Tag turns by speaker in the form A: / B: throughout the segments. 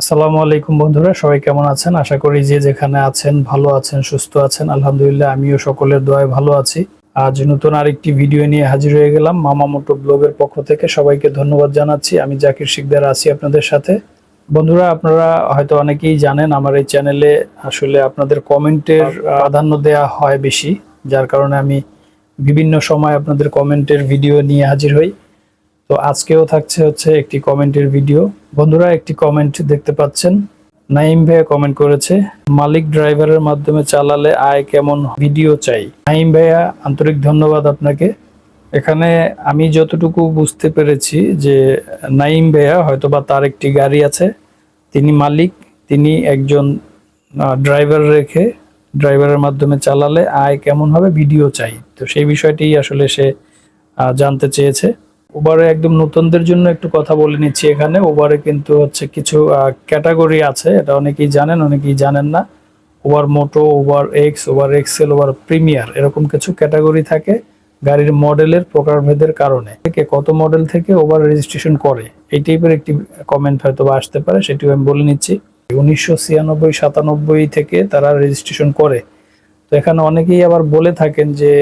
A: আসসালামু আলাইকুম বন্ধুরা, সবাই কেমন আছেন? আশা করি যে যেখানে আছেন, ভালো আছেন, সুস্থ আছেন। আলহামদুলিল্লাহ, আমিও সকলের দোয়ায় ভালো আছি। আজ নতুন আরেকটি ভিডিও নিয়ে হাজির হয়ে গেলাম মামা মোটো ব্লগের পক্ষ থেকে। সবাইকে ধন্যবাদ জানাচ্ছি। আমি জাকির শিকদার আছি আপনাদের সাথে। বন্ধুরা, আপনারা হয়তো অনেকেই জানেন, আমার এই চ্যানেলে আসলে আপনাদের কমেন্টের প্রাধান্য দেয়া হয় বেশি। যার কারণে আমি বিভিন্ন সময় আপনাদের কমেন্টের ভিডিও নিয়ে হাজির হই। তো আজকেও থাকছে হচ্ছে একটি কমেন্টের ভিডিও। বন্ধুরা, একটি কমেন্ট দেখতে পাচ্ছেন। নাইম ভাইয়া কমেন্ট করেছে, মালিক ড্রাইভারের মাধ্যমে চালালে আয় কেমন? ভিডিও চাই। নাইম ভাইয়া, আন্তরিক ধন্যবাদ আপনাকে। এখানে আমি যতটুকু বুঝতে পেরেছি যে নাইম ভাইয়া হয়তো বা তার একটি গাড়ি আছে। তিনি মালিক, তিনি একজন ড্রাইভার রেখে ড্রাইভারের মাধ্যমে চালালে আয় কেমন হবে? ভিডিও চাই। তো সেই বিষয়টি আসলে সে জানতে চেয়েছে। ওভারে একদম নতুনদের জন্য একটু কথা বলে নিচ্ছি এখানে। ওভারে কিন্তু হচ্ছে কিছু ক্যাটাগরি আছে, এটা অনেকেই জানেন অনেকেই জানেন না। Over Moto over X over Excel over Premier এরকম কিছু ক্যাটাগরি থাকে গাড়ির মডেলের প্রকারভেদের কারণে। থেকে কত মডেল থেকে ওভার রেজিস্ট্রেশন করে? এই টাইপের একটি কমেন্ট হয়তো বা আসতে পারে, সেটিও আমি বলে নিচ্ছি। উনিশশো ছিয়ানব্বই, সাতানব্বই থেকে তারা রেজিস্ট্রেশন করে। তো এখানে অনেকেই আবার বলে থাকেন যে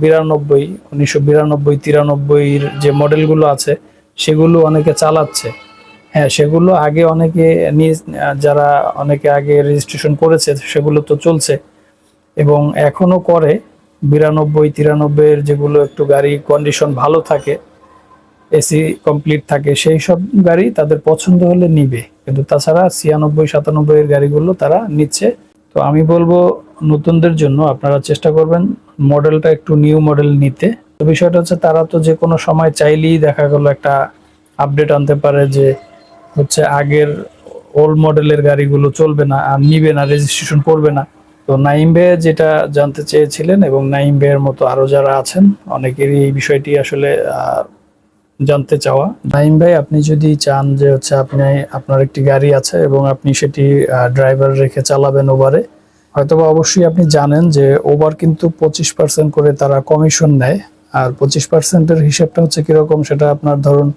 A: বিরানব্বই, উনিশশো বিরানব্বই, তিরানব্বইয়ের যে মডেলগুলো আছে, সেগুলো অনেকে চালাচ্ছে। হ্যাঁ সেগুলো আগে অনেকে নিয়ে, যারা অনেকে আগে রেজিস্ট্রেশন করেছে, সেগুলো তো চলছে। এবং এখনও করে, বিরানব্বই, তিরানব্বইয়ের যেগুলো একটু গাড়ি কন্ডিশন ভালো থাকে, এসি কমপ্লিট থাকে, সেই সব গাড়ি তাদের পছন্দ হলে নিবে। কিন্তু তাছাড়া ছিয়ানব্বই, সাতানব্বইয়ের গাড়িগুলো তারা নিচ্ছে। তো আমি বলব নতুনদের জন্য আপনারা চেষ্টা করবেন মডেলটা একটু নিউ মডেল নিতে। তো বিষয়টা হচ্ছে তারা তো যে কোনো সময় চাইলেই দেখা গেল একটা আপডেট আনতে পারে যে হচ্ছে আগের ওল্ড মডেলের গাড়িগুলো চলবে না, আর নিবে না রেজিস্ট্রেশন করবে না। তো নাইম বে যেটা জানতে চেয়েছিলেন এবং নাইম বের মতো আরও যারা আছেন, অনেকেরই এই বিষয়টি আসলে জানতে চাওয়া। নাইম ভাই, আপনি যদি চান যে হচ্ছে আপনি, আপনার একটি গাড়ি আছে এবং আপনি সেটি ড্রাইভার রেখে চালাবেন ওভারে হয়তোবা অবশ্যই আপনি জানেন যে ওভার কিন্তু পঁচিশ পার্সেন্ট করে তারা কমিশন নেয়। আর পঁচিশ পার্সেন্টের হিসেবটা হচ্ছে কীরকম? সেটা আপনার ধরুন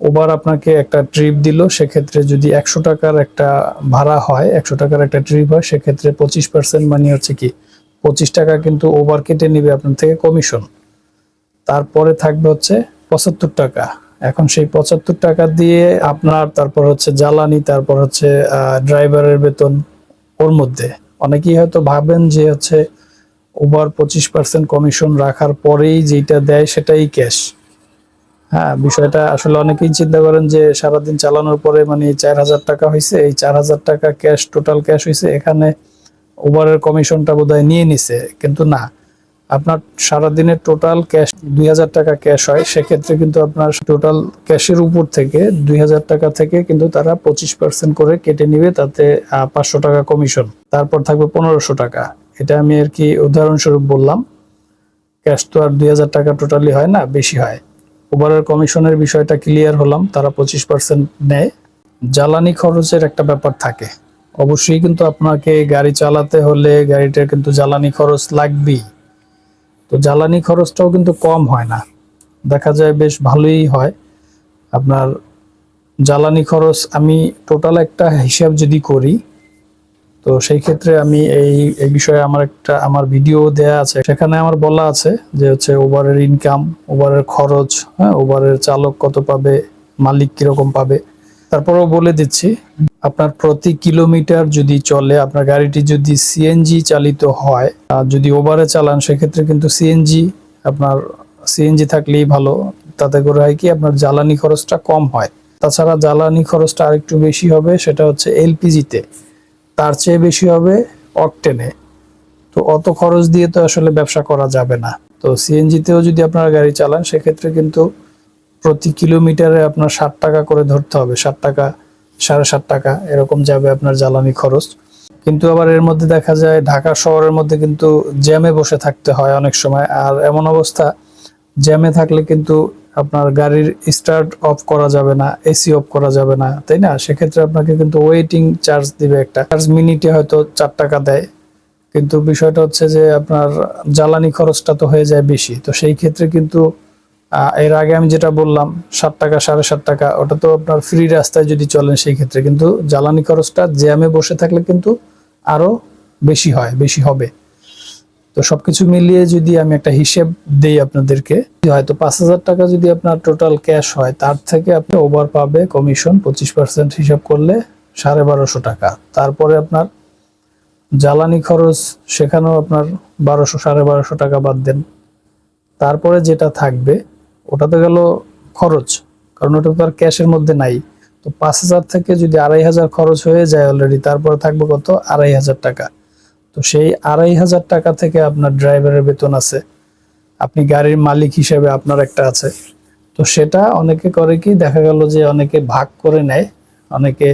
A: ওভার আপনাকে একটা ট্রিপ দিল, সেক্ষেত্রে যদি একশো টাকার একটা ভাড়া হয়, একশো টাকার একটা ট্রিপ হয়, সেক্ষেত্রে পঁচিশ পার্সেন্ট মানে হচ্ছে কি, পঁচিশ টাকা কিন্তু ওভার কেটে নিবে আপনার থেকে কমিশন তারপরে থাকবে হচ্ছে পঁচাত্তর টাকা। এখন সেই পঁচাত্তর টাকা দিয়ে আপনার, তারপর হচ্ছে জ্বালানি, তারপর হচ্ছে ড্রাইভারের বেতন ওর মধ্যে। অনেকেই হয়তো ভাবেন যে হচ্ছে ওভার পঁচিশ পার্সেন্ট কমিশন রাখার পরেই যেটা দেয় সেটাই ক্যাশ। হ্যাঁ বিষয়টা আসলে অনেকেই চিন্তা করেন যে সারাদিন চালানোর পরে মানে চার হাজার টাকা হয়েছে এই চার হাজার টাকা ক্যাশ, টোটাল ক্যাশ হয়েছে এখানে ওভারের কমিশনটা বোধহয় নিয়ে নিছে। কিন্তু না আপনার সারাদিনের টোটাল ক্যাশ দুই হাজার টাকা ক্যাশ হয়, সেক্ষেত্রে কিন্তু আপনার টোটাল ক্যাশের উপর থেকে দুই হাজার টাকা থেকে কিন্তু তারা পঁচিশ পার্সেন্ট করে কেটে নিবে, তাতে পাঁচশো টাকা কমিশন তারপর থাকবে পনেরোশো টাকা। এটা আমি আর কি উদাহরণস্বরূপ বললাম। ক্যাশ তো আর দুই হাজার টাকা টোটালি হয় না, বেশি হয়। ওভারের কমিশনের বিষয়টা ক্লিয়ার হলাম, তারা পঁচিশ পার্সেন্ট নেয়। জ্বালানি খরচের একটা ব্যাপার থাকে। অবশ্যই কিন্তু আপনাকে গাড়ি চালাতে হলে গাড়িটার কিন্তু জ্বালানি খরচ লাগবেই। তো জ্বালানি খরচটাও কিন্তু কম হয় না। দেখা যায় বেশ ভালোই হয়। আপনার জ্বালানি খরচ আমি টোটাল একটা হিসাব যদি করি, তো সেই ক্ষেত্রে আমি এই এই বিষয়ে আমার একটা, আমার ভিডিও দেয়া আছে। সেখানে আমার বলা আছে যে হচ্ছে ওভারের ইনকাম ওভারের খরচ হ্যাঁ ওভারের চালক কত পাবে, মালিক কীরকম পাবে। তারপরেও বলে দিচ্ছি, আপনার প্রতি কিলোমিটার যদি চলে, আপনার গাড়িটি যদি সিএনজি চালিত হয়, আর যদি ওভারে চালান, সেক্ষেত্রে কিন্তু সিএনজি আপনার সিএনজি থাকলেই ভালো। তাতে করে হয় কি, আপনার জ্বালানি খরচটা কম হয়। তাছাড়া জ্বালানি খরচটা আরেকটু বেশি হবে, সেটা হচ্ছে এলপিজিতে তার চেয়ে বেশি হবে অকটেনে তো অত খরচ দিয়ে তো আসলে ব্যবসা করা যাবে না। তো সিএনজিতেও যদি আপনারা গাড়ি চালান, সেক্ষেত্রে কিন্তু প্রতি কিলোমিটারে আপনার ষাট টাকা করে ধরতে হবে ষাট টাকা, সাড়ে ষাট টাকা, এরকম যাবে আপনার জ্বালানি খরচ। কিন্তু আবার এর মধ্যে দেখা যায় ঢাকা শহরের মধ্যে কিন্তু জ্যামে বসে থাকতে হয় অনেক সময়। আর এমন অবস্থা, জ্যামে থাকলে কিন্তু আপনার গাড়ির স্টার্ট অফ করা যাবে না এসি অফ করা যাবে না, তাই না? সেক্ষেত্রে আপনাকে কিন্তু ওয়েটিং চার্জ দিবে একটা। চার্জ মিনিটে হয়তো চার টাকা দেয়। কিন্তু বিষয়টা হচ্ছে যে আপনার জ্বালানি খরচটা তো হয়ে যায় বেশি। তো সেই ক্ষেত্রে কিন্তু এর আগে আমি যেটা বললাম, সাত টাকা, সাড়ে সাত টাকা, ওটা তো আপনার ফ্রি রাস্তায় যদি চলেন সেই ক্ষেত্রে। কিন্তু জ্বালানি খরচটা জ্যামে বসে থাকলে কিন্তু আরও বেশি হয়, বেশি হবে। তো সবকিছু মিলিয়ে যদি আমি একটা হিসেব দেই আপনাদেরকে, হয়তো পাঁচ হাজার টাকা যদি আপনার টোটাল ক্যাশ হয়, তার থেকে আপনি ওভার পাবে কমিশন পঁচিশ পার্সেন্ট হিসাব করলে সাড়ে বারোশো টাকা। তারপরে আপনার জ্বালানি খরচ, সেখানেও আপনার বারোশো, সাড়ে বারোশো টাকা বাদ দেন। তারপরে যেটা থাকবে ওটা তো গেল খরচ, কারণ ওটা তো আর ক্যাশের মধ্যে নাই। তো পাঁচ হাজার থেকে যদি আড়াই হাজার খরচ হয়ে যায় অলরেডি তারপরে থাকবে কত? আড়াই হাজার টাকা। তো সেই আড়াই হাজার টাকা থেকে আপনার ড্রাইভারের বেতন আছে। আপনি গাড়ির মালিক হিসেবে আপনার একটা আছে। তো সেটা অনেকে করে কি, দেখা গেল যে অনেকে ভাগ করে নেয়। অনেকে,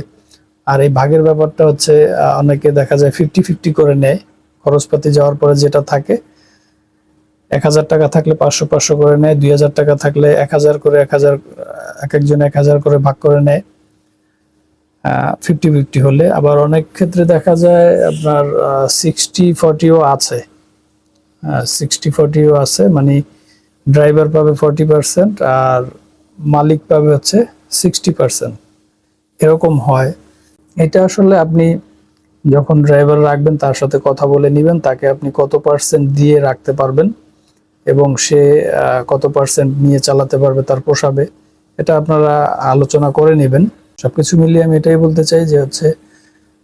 A: আর এই ভাগের ব্যাপারটা হচ্ছে অনেকে দেখা যায় ফিফটি ফিফটি করে নেয়। খরচপাতি যাওয়ার পরে যেটা থাকে এক হাজার টাকা থাকলে পাঁচশো পাঁচশো করে নেয়, দুই হাজার টাকা থাকলে এক হাজার করে এক হাজার, এক একজন এক হাজার করে ভাগ করে নেয়। ফিফটি ফিফটি হলে। আবার অনেক ক্ষেত্রে দেখা যায় আপনার সিক্সটি ফর্টিও আছে। সিক্সটি ফর্টিও আছে মানে ড্রাইভার পাবে ফর্টি পার্সেন্ট আর মালিক পাবে হচ্ছে সিক্সটি পার্সেন্ট এরকম হয়। এটা আসলে আপনি যখন ড্রাইভার রাখবেন, তার সাথে কথা বলে নেবেন, তাকে আপনি কত পার্সেন্ট দিয়ে রাখতে পারবেন। এবং সে কত পার্সেন্ট নিয়ে চালাতে পারবে তার পোষাবে, এটা আপনারা আলোচনা করে নেবেন সবকিছু মিলিয়ে আমি এটাই বলতে চাই যে হচ্ছে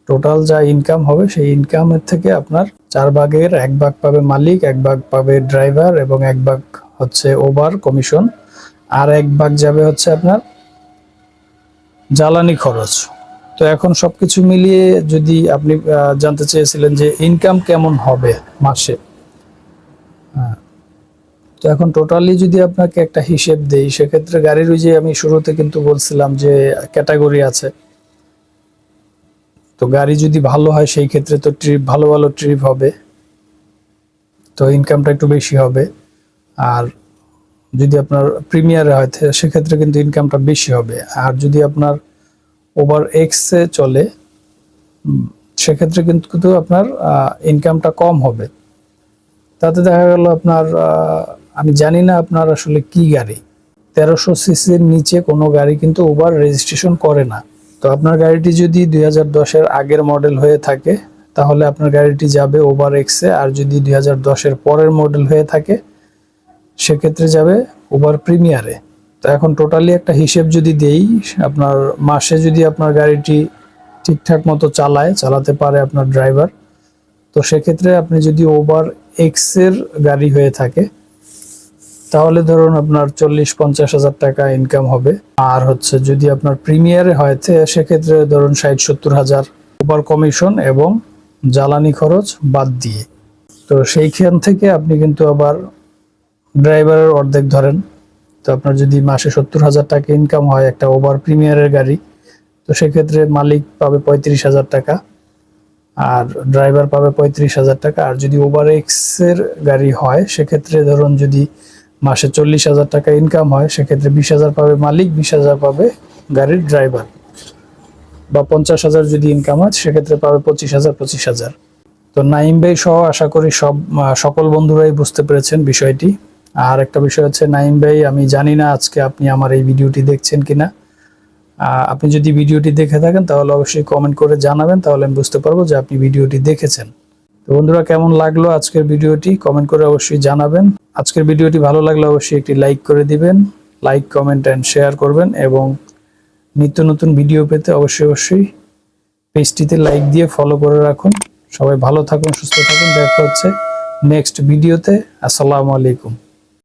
A: টোটাল যা ইনকাম হবে সেই ইনকামের থেকে আপনার চার ভাগের এক ভাগ পাবে মালিক, এক ভাগ পাবে ড্রাইভার এবং এক ভাগ হচ্ছে ওভার কমিশন আর এক ভাগ যাবে হচ্ছে আপনার জ্বালানি খরচ তো এখন সবকিছু মিলিয়ে যদি আপনি জানতে চেয়েছিলেন যে ইনকাম কেমন হবে মাসে হ্যাঁ। তো এখন টোটালি যদি আপনাকে একটা হিসেব দেই, সেক্ষেত্রে গাড়ির ওই যে আমি শুরুতে কিন্তু বলছিলাম যে ক্যাটাগরি আছে। তো গাড়ি যদি ভালো হয়, সেই ক্ষেত্রে তো ট্রিপ ভালো ভালো ট্রিপ হবে। তো ইনকামটা একটু বেশি হবে। আর যদি আপনার প্রিমিয়ারে হয় সেক্ষেত্রে কিন্তু ইনকামটা বেশি হবে। আর যদি আপনার ওভার এক্সে চলে সেক্ষেত্রে কিন্তু আপনার ইনকামটা কম হবে। তাতে দেখা গেল আপনার আমি জানি না আপনার আসলে কি গাড়ি। তেরোশো সিসির নিচে কোনো গাড়ি কিন্তু উবার রেজিস্ট্রেশন করে না। তো আপনার গাড়িটি যদি দুই হাজার দশের আগের মডেল হয়ে থাকে, তাহলে আপনার গাড়িটি যাবে ওভার এক্সে আর যদি দুই হাজার দশের পরের মডেল হয়ে থাকে, সেক্ষেত্রে যাবে ওভার প্রিমিয়ারে তো এখন টোটালি একটা হিসেব যদি দেই, আপনার মাসে যদি আপনার গাড়িটি ঠিকঠাক মতো চালায়, চালাতে পারে আপনার ড্রাইভার তো সেক্ষেত্রে আপনি যদি ওভার এক্সের গাড়ি হয়ে থাকে তাহলে ধরুন আপনার চল্লিশ, পঞ্চাশ হাজার টাকা ইনকাম হবে। আর হচ্ছে যদি আপনার প্রিমিয়ারে হয় সেক্ষেত্রে ধরুন ষাট, সত্তর হাজার ওভার কমিশন এবং জ্বালানি খরচ বাদ দিয়ে। তো সেইখান থেকে আপনি কিন্তু আবার ড্রাইভারের অর্ধেক ধরেন। তো আপনার যদি মাসে সত্তর হাজার টাকা ইনকাম হয় একটা ওভার প্রিমিয়ারের গাড়ি, তো সেক্ষেত্রে মালিক পাবে পঁয়ত্রিশ হাজার টাকা, আর ড্রাইভার পাবে পঁয়ত্রিশ হাজার টাকা। আর যদি ওভার এক্সের গাড়ি হয়, সেক্ষেত্রে ধরুন যদি মাসে চল্লিশ হাজার টাকা ইনকাম হয়, সেক্ষেত্রে বিশ হাজার পাবে মালিক, বিশ হাজার পাবে গাড়ির ড্রাইভার বা পঞ্চাশ হাজার যদি ইনকাম হয়, সেক্ষেত্রে পাবে পঁচিশ হাজার পঁচিশ হাজার। তো নাইম ভাই সহ আশা করি সব সকল বন্ধুরাই বুঝতে পেরেছেন বিষয়টি। আর একটা বিষয় হচ্ছে, নাইম ভাই, আমি জানি না আজকে আপনি আমার এই ভিডিওটি দেখছেন কিনা। আপনি যদি ভিডিওটি দেখে থাকেন, তাহলে অবশ্যই কমেন্ট করে জানাবেন, তাহলে আমি বুঝতে পারব যে আপনি ভিডিওটি দেখেছেন। তো বন্ধুরা, কেমন লাগল আজকের ভিডিওটি? কমেন্ট করে অবশ্যই জানাবেন। আজকের ভিডিওটি ভালো লাগলে অবশ্যই একটি লাইক করে দিবেন, লাইক, কমেন্ট অ্যান্ড শেয়ার করবেন এবং নিত্য নতুন ভিডিও পেতে অবশ্যই অবশ্যই পেজটিতে লাইক দিয়ে ফলো করে রাখুন। সবাই ভালো থাকুন, সুস্থ থাকুন। দেখা হচ্ছে নেক্সট ভিডিওতে। আসসালামু আলাইকুম।